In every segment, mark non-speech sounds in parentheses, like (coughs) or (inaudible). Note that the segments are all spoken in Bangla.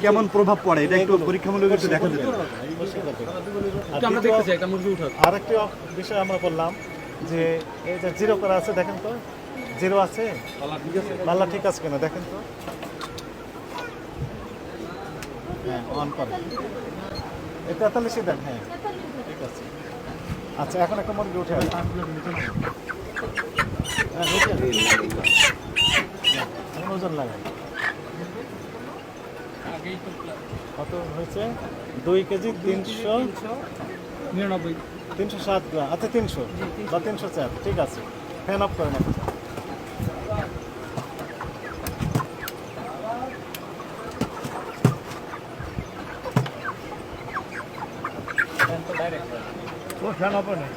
কেমন প্রভাব পড়ে? এটা একটু পরীক্ষামূলক একটু দেখা যেত আর আমরা দ্বিতীয়- দেখতে চাই একটা বিষয় আমরা বললাম যে এই যে জিরো করা আছে দেখেন তো? জিরো আছে? পাল্লা ঠিক আছে কেন? দেখেন তো? হ্যাঁ অন করে। এই তেতাল্লিশে দেন হ্যাঁ। ঠিক আছে। আচ্ছা এখন একটা মুরগি উঠে আসে। হ্যাঁ। হ্যাঁ, ওজন লাগে কত হয়েছে? দুই কেজি তিনশো? নিরানব্বই। তিনশো সাত গ্রাম। আচ্ছা তিনশো। বা তিনশো চার। ঠিক আছে। ফ্যান অফ এখন ও ফ্যান অফ নেই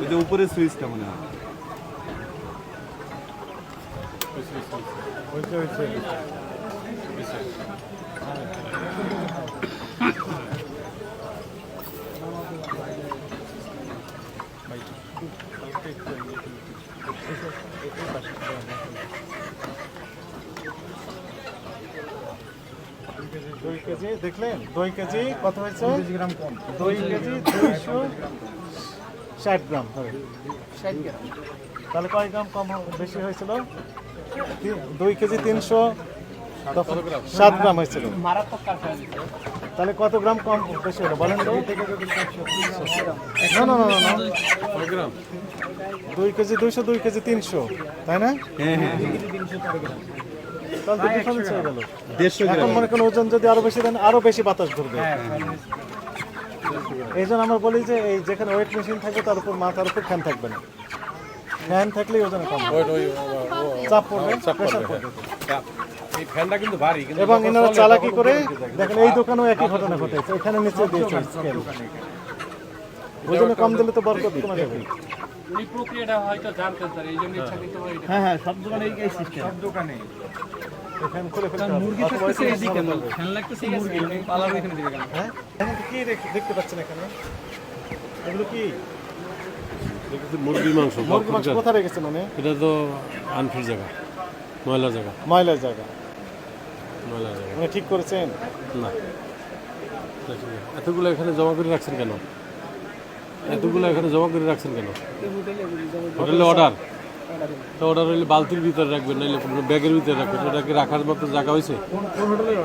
ওই যে উপরে সুইচটা মনে হয়। হয়েছে হয়েছে। দুই কেজি দেখলেন? দুই কেজি কত হয়েছে? গ্রাম কম। দুই কেজি দুইশো ষাট গ্রাম হবে তাহলে কয় গ্রাম কম বেশি হয়েছিল? দুই কেজি তিনশো তখন সাত গ্রাম হয়েছিল। তাহলে কত গ্রাম কম বেশি হলো? বলেন তো। না না না দুই কেজি দুইশো দুই কেজি তিনশো তাই না? হ্যাঁ হ্যাঁ। হয়ে এখন মনে করেন ওজন যদি আরও বেশি দেন আরও বেশি বাতাস ঘুরবে এই জন্য আমরা বলি যে এই যেখানে ওয়েট মেশিন থাকবে তার উপর মাথার উপর ফ্যান থাকবে না। ফ্যান থাকলেই ওজন কম চাপ পড়বে প্রেশার পড়বে। এবং এনারা চালাকি করে দেখেন। এই দোকানেও একই ঘটনা ঘটেছে এখানে নিচে দিয়েছে কম দিলে তো বরকত কমে যাবে। এই প্রক্রিয়াটা হয়তো জানতেন স্যার এই জন্য ইচ্ছা হ্যাঁ হ্যাঁ সব দোকানে এই সিস্টেম সব দোকানে হ্যাঁ? এখানে কি দেখ- দেখতে পাচ্ছেন এখানে? এগুলো কি? মুরগির মাংস মুরগি মাংস কোথায় রেখেছে মানে এটা তো আনফিট জায়গা ময়লা জায়গা। ময়লার জায়গা ময়লা জায়গা। মানে ঠিক করেছেন? না। এতগুলো এখানে জমা করে রাখছেন কেন? এতগুলো এখানে জমা করে রাখছেন কেন? হোটেলে অর্ডার তো অর্ডার হইলে বালতির ভিতরে রাখবেন নাহলে কোনো ব্যাগের ভিতরে রাখবেন। এটা কি রাখার মতো জায়গা হয়েছে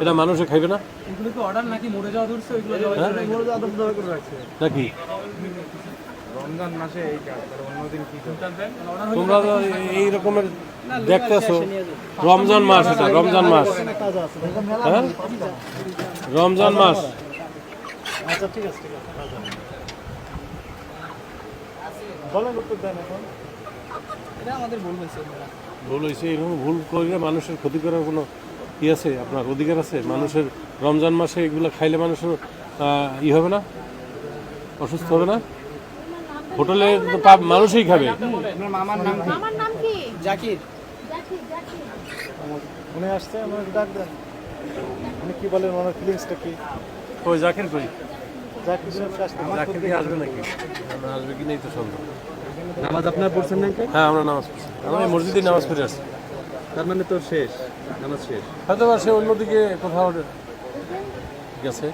এটা মানুষে খাইবে না? এগুলো কি অর্ডার নাকি? রমজান মাসে এই কাজ আর অন্যদিন কি তোমরা তো এই রকমের দেখতেছো রমজান মাস এটা রমজান মাস। হ্যাঁ? রমজান মাস। আচ্ছা ঠিক আছে ঠিক আছে বলেন উত্তর দেন এখন। এটা আমাদের ভুল হয়েছে ভুল হয়েছে এরকম ভুল করলে মানুষের ক্ষতি করার কোনো ই আছে আপনার অধিকার আছে? মানুষের রমজান মাসে এগুলো খাইলে মানুষের ই হবে না? অসুস্থ হবে না? হোটেলে তো পা- মানুষই খাবে। আপনার মামার নাম কি? আমার নাম কি? জাকির। জাকির জাকির। উনি আসছে আমার ডাক দেন। উনি কি বলেন ওনার ফিলিংসটা কি? ওই জাকির কই? জাকির জাকির কি আসবে নাকি? না, আসবে কি নেই তো সন্দেহ। নামাজ আপনার পড়ছেন না হ্যাঁ আমরা নামাজ পড়ছি। আমরা মসজিদে নামাজ পড়ে আসছি। তার মানে তো শেষ নামাজ শেষ। হয়তো বা সে অন্যদিকে কোথাও গেছে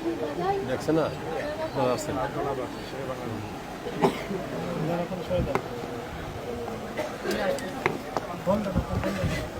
দেখছে না? ও (coughs) আছে